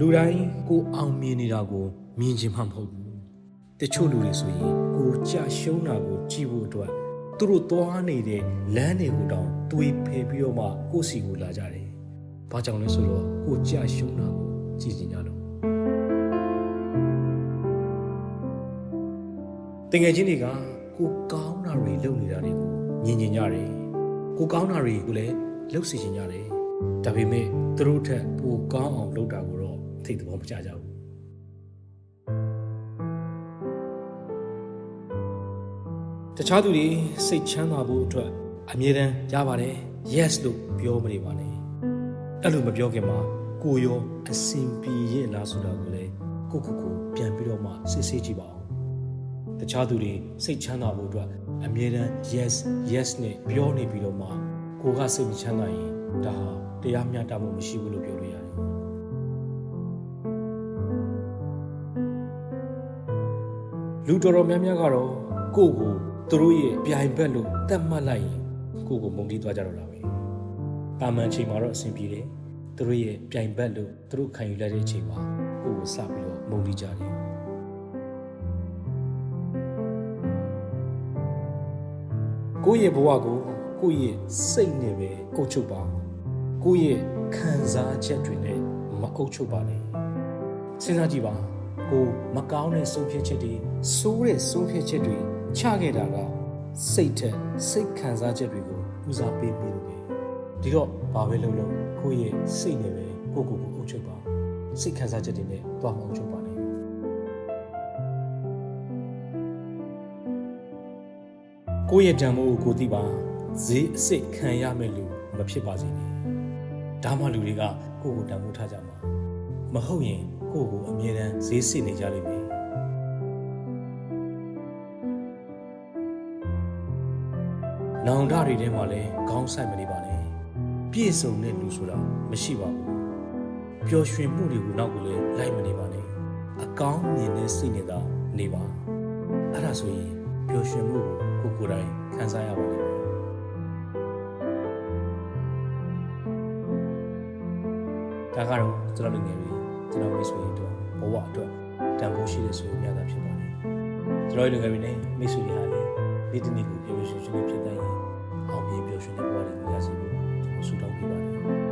လူတိုင်းကိုအောင်မြင်နေတာကိုမြင်ချင်မှမဟုတ်ဘူးတချို့လူတွေဆိုရင်ကိုကြာရှုံးတာကိုကြည့်ဖို့အတွက်သူတို့သွားနေတဲ့လမ်းတွေကိုတောင်တွေးဖယ်ပြီးတော့မှကိုယ့်စီကိုလာကြတယ်ဘာကြောင့်လဲဆိုတော့ကိုကြာရှုံးတာကိုကြည့်နေကြလို့တကယ်ချင်းတွေကကိုကောင်းတာတွေလုပ်နေတာတွေကိုမြင်ကျင်ကြတယ်ကိုကောင်းတာတွေကိုလည်းလုပ်စီချင်ကြတယ်ဒါပေမဲ့သူတို့ထက်ပိုကောင်းအောင်လုပ်တာကို တော့သိတဲ့ဘောမကျကြဘူးတခြားသူတွေစိတ်ချမ်းသာဖို့အတွက်အမြဲတမ်းရပါတယ် yes လို့ပြောမနေပါနဲ့အဲ့လိုမပြောခင်မှာကိုရောအစင်ပြေရဲ့လားဆိုတာကိုလည်းကိုကိုကိုပြန်ပြီးတော့မှစစ်ဆေးကြည့်ပါဦးတခြားသူတွေစိတ်ချမ်းသာဖို့အတွက်အမြဲတမ်း yes yes နဲ့ပြောနေပြီးတော့မှကိုကစိတ်မချမ်းသာရင်ဒါဟာတရားမျှတမှုမရှိဘူးလို့ပြောလို့ရတယ် လူတော်တော်များများကတော့ကိုယ့်ကိုသူတို့ရဲ့ပြိုင်ဘက်လို့တတ်မှတ်လိုက်ရင်ကိုယ့်ကိုမုန်းတီးသွားကြတော့တာပဲတာမန်ချိန်မှာတော့အဆင်ပြေတယ်သူတို့ရဲ့ပြိုင်ဘက်လို့သူတို့ခံယူလိုက်တဲ့အချိန်မှာကိုယ့်ကိုစပြီးတော့မုန်းတီးကြတယ်ကိုယ့်ရဲ့ဘဝကိုကိုယ့်ရဲ့စိတ်နဲ့ပဲအုပ်ချုပ်ပါကိုယ့်ရဲ့ခံစားချက်တွေနဲ့မအုပ်ချုပ်ပါနဲ့စဉ်းစားကြည့်ပါ ကိုမကောင်းတဲ့ဆုံးဖြတ်ချက်တွေစိုးတဲ့ဆုံးဖြတ်ချက်တွေချခဲ့တာကစိတ်ထက်စိတ်ခံစားချက်တွေကိုဦးစားပေးပြီးလို့ပဲဒီတော့ဘာပဲလုပ်လို့ကိုယ့်ရဲ့စိတ်နဲ့ပဲကိုယ့်ကိုယ်ကိုအုပ်ချုပ်ပါစိတ်ခံစားချက်တွေနဲ့တွားမအုပ်ချုပ်ပါနဲ့ကိုယ့်ရဲ့တန်ဖိုးကိုကိုသိပါဈေးအစ်စ်ခံရမယ်လို့မဖြစ်ပါစေနဲ့ဒါမှလူတွေကကိုယ့်ကိုတန်ဖိုးထားကြမှာမဟုတ်ရင် ကိုယ့်ကိုအမြဲတမ်းဈေးစစ်နေကြလိမ့်မယ်နောင်တတွေထဲမှာလည်းခေါင်းဆိုင်မနေပါနဲ့ပြည့်စုံတဲ့လူဆိုတာမရှိပါဘူးပျော်ရွှင်မှုတွေကိုနောက်ကိုလည်းလိုက်မနေပါနဲ့အကောင်းမြင်တဲ့စိတ်နဲ့သာနေပါအဲ့ဒါဆိုရင်ပျော်ရွှင်မှုကိုကိုယ်ကိုယ်တိုင်ခံစားရပါလိမ့်မယ်ဒါကတော့ကျွန်တော်လူငယ်တွေ ကျွန်တော်မိတ်ဆွေတို့ဘဝအတွက်တန်ဖိုးရှိတဲ့ဆွေများတာဖြစ်ပါတယ်ကျွန်တော်တို့ငယ်ပြီနဲ့မိတ်ဆွေတွေဟာလည်းဒီတနေ့ကိုပြောရွှေရှင်ဖြစ်တိုင်းအောင်မြင်ပြောရွှေတဲ့ဘဝတွေကိုရရှိဖို့ကျွန်တော်ဆုတောင်းပေးပါတယ်